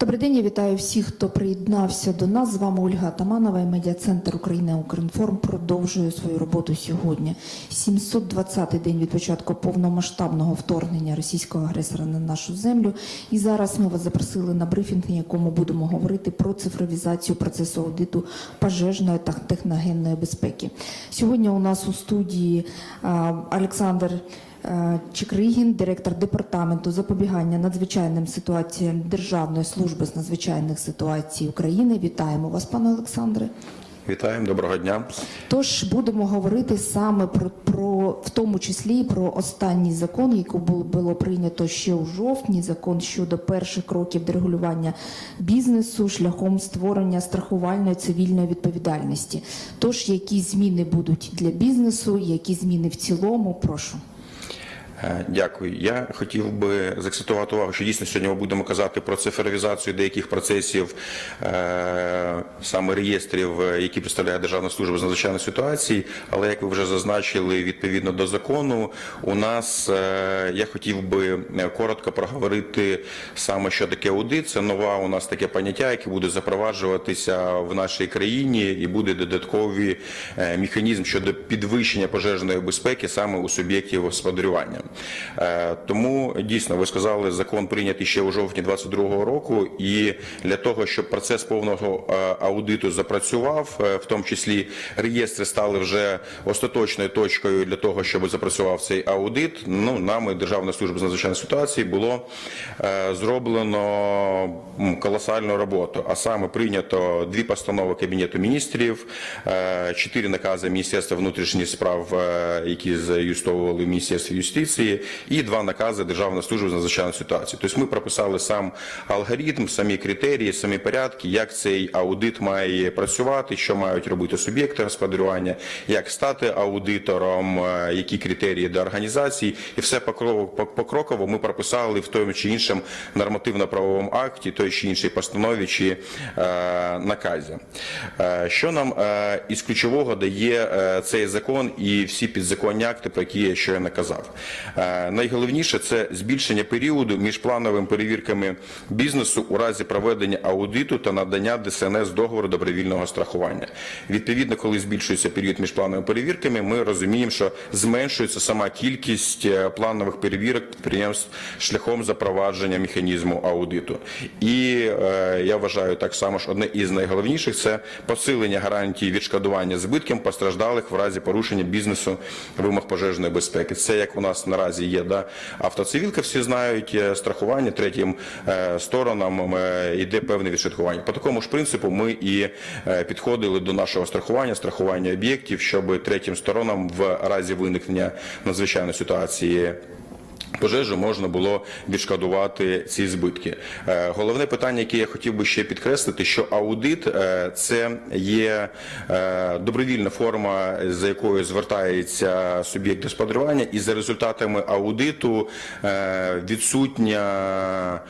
Добрий день, я вітаю всіх, хто приєднався до нас. З вами Ольга Таманова і медіа-центр України Укрінформ продовжує свою роботу сьогодні. 720-й день від початку повномасштабного вторгнення російського агресора на нашу землю. І зараз ми вас запросили на брифінг, на якому будемо говорити про цифровізацію процесу аудиту пожежної та техногенної безпеки. Сьогодні у нас у студії Олександр. Е, Чикригін, директор департаменту запобігання надзвичайним ситуаціям Державної служби з надзвичайних ситуацій України. Вітаємо вас, пане Олександре. Вітаємо, доброго дня. Тож будемо говорити саме про, про в тому числі про останній закон, який було, було прийнято ще у жовтні. Закон щодо перших кроків дерегулювання бізнесу шляхом створення страхувальної цивільної відповідальності. Тож які зміни будуть для бізнесу, які зміни в цілому? Прошу. Е, Дякую. Я хотів би заакцентувати увагу, що дійсно сьогодні ми будемо казати про цифровізацію деяких процесів, е, саме реєстрів, які представляє Державна служба з надзвичайних ситуацій. Але як ви вже зазначили, відповідно до закону, у нас е, я хотів би коротко проговорити саме що таке аудит. Це нова у нас таке поняття, яке буде запроваджуватися в нашій країні, і буде додатковий механізм щодо підвищення пожежної безпеки саме у суб'єктів господарювання. Е, Тому дійсно ви сказали, закон прийнятий ще у жовтні 2022 року, і для того, щоб процес повного е, аудиту запрацював, е, в тому числі реєстри стали вже остаточною точкою для того, щоб запрацював цей аудит. Ну нами Державна служба з надзвичайних ситуацій було зроблено колосальну роботу. А саме прийнято дві постанови Кабінету міністрів, чотири накази Міністерства внутрішніх справ, які заюстовували в Міністерстві юстиції, і два накази Державної служби з надзвичайних ситуацій. Тобто ми прописали сам алгоритм, самі критерії, самі порядки, як цей аудит має працювати, що мають робити суб'єкти господарювання, як стати аудитором, е, які критерії до організації, і все покроково, ми прописали в тому чи іншому нормативно-правовому акті, той чи іншій постанові чи е, наказі. Е, що нам із ключового дає цей закон і всі підзаконні акти, про які я щойно казав? Е, найголовніше це збільшення періоду між плановими перевірками бізнесу у разі проведення аудиту та надання ДСНС договору добровільного страхування. Відповідно, коли збільшується період між плановими перевірками, ми розуміємо, що зменшується сама кількість е, планових перевірок підприємств шляхом запровадження механізму аудиту. І е, я вважаю так само, що одне із найголовніших це посилення гарантії відшкодування збитків постраждалих в разі порушення бізнесу вимог пожежної безпеки. Це як у нас наразі є да, автоцивілка, всі знають е, страхування третім е, сторонам іде йде певне відшкодування. По такому ж принципу ми і е, підходили до нашого страхування, страхування об'єктів, щоб третім сторонам в разі виникнення надзвичайної ситуації. Пожежу можна було відшкодувати ці збитки. Е, Головне питання, яке я хотів би ще підкреслити, що аудит е, це є е, добровільна форма, за якою звертається суб'єкт господарювання, і за результатами аудиту відсутня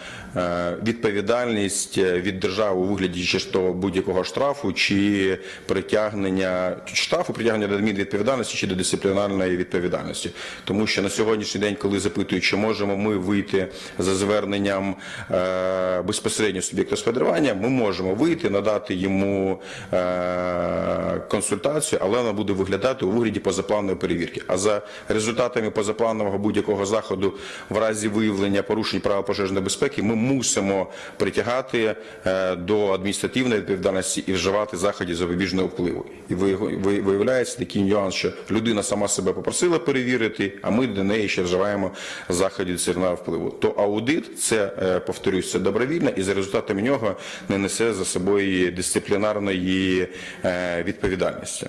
відповідальність від держави у вигляді чи то будь-якого штрафу, чи притягнення штрафу, притягнення до адмінвідповідальності чи до дисциплінарної відповідальності. Тому що на сьогоднішній день, коли запитують, чи можемо ми вийти за зверненням е, безпосередньо суб'єкта господарювання, ми можемо вийти, надати йому е, консультацію, але вона буде виглядати у вигляді позапланової перевірки. А за результатами позапланового будь-якого заходу в разі виявлення порушень права пожежної безпеки ми мусимо притягати е, до адміністративної відповідальності і вживати заходів запобіжного впливу. І ви- ви- виявляється такий нюанс, що людина сама себе попросила перевірити, а ми до неї ще вживаємо заходів дисциплінарного впливу. То аудит це е, повторюсь, це добровільно, і за результатами нього не несе за собою дисциплінарної е, відповідальності.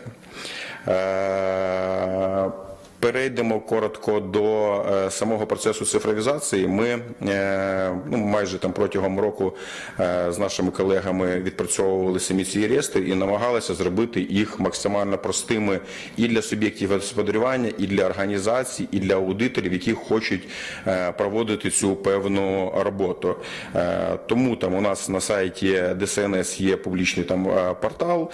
Перейдемо коротко до е, самого процесу цифровізації. Ми е, ну, майже там протягом року е, з нашими колегами відпрацьовували самі ці реєстри і намагалися зробити їх максимально простими і для суб'єктів господарювання, і для організацій, і для аудиторів, які хочуть проводити цю певну роботу. Тому там у нас на сайті ДСНС є публічний там портал,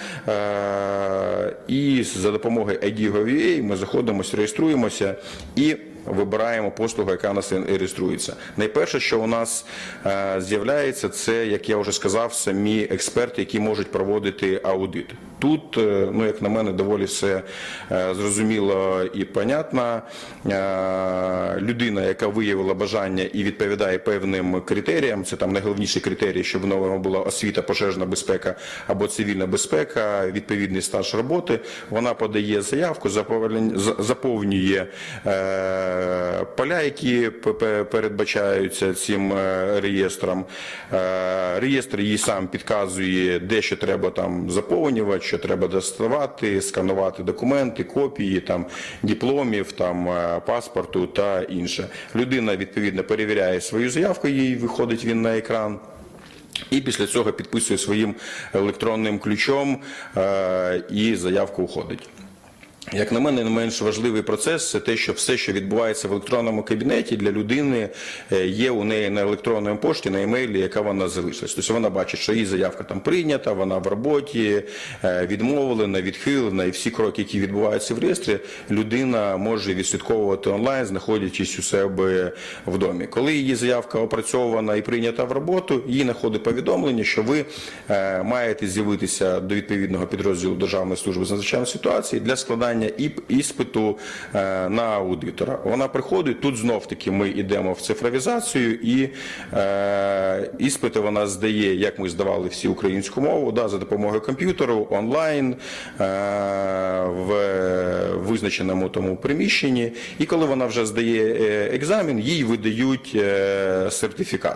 і за допомогою ID.gov.ua ми заходимо, реєструємося і вибираємо послугу, яка у нас реєструється. Найперше, що у нас е, з'являється, це, як я вже сказав, самі експерти, які можуть проводити аудит. Тут, е, ну як на мене, доволі все е, зрозуміло і понятно. Людина, яка виявила бажання і відповідає певним критеріям, це там найголовніші критерії, щоб в новому була освіта, пожежна безпека або цивільна безпека, відповідний стаж роботи. Вона подає заявку, заповнює поля, які передбачаються цим е, реєстром. Е, Реєстр їй сам підказує, де що треба там заповнювати, що треба доставати, сканувати документи, копії там дипломів, там е, паспорту та інше. Людина відповідно перевіряє свою заявку, їй виходить він на екран. І після цього підписує своїм електронним ключом е, і заявка уходить. Як на мене, не менш важливий процес це те, що все, що відбувається в електронному кабінеті для людини, е, є у неї на електронній пошті, на емейлі, яка вона залишилась. Тобто вона бачить, що її заявка там прийнята, вона в роботі, е, відмовлена, відхилена, і всі кроки, які відбуваються в реєстрі, людина може відслідковувати онлайн, знаходячись у себе в домі. Коли її заявка опрацьована і прийнята в роботу, їй находить повідомлення, що ви е, маєте з'явитися до відповідного підрозділу Державної служби з надзвичайних ситуацій для складання іп- іспиту е, на аудитора. Вона приходить, тут знов таки ми йдемо в цифровізацію, і е, іспити вона здає, як ми здавали всі українську мову, да, за допомогою комп'ютеру, онлайн, е, в визначеному тому приміщенні. І коли вона вже здає екзамен, їй видають сертифікат.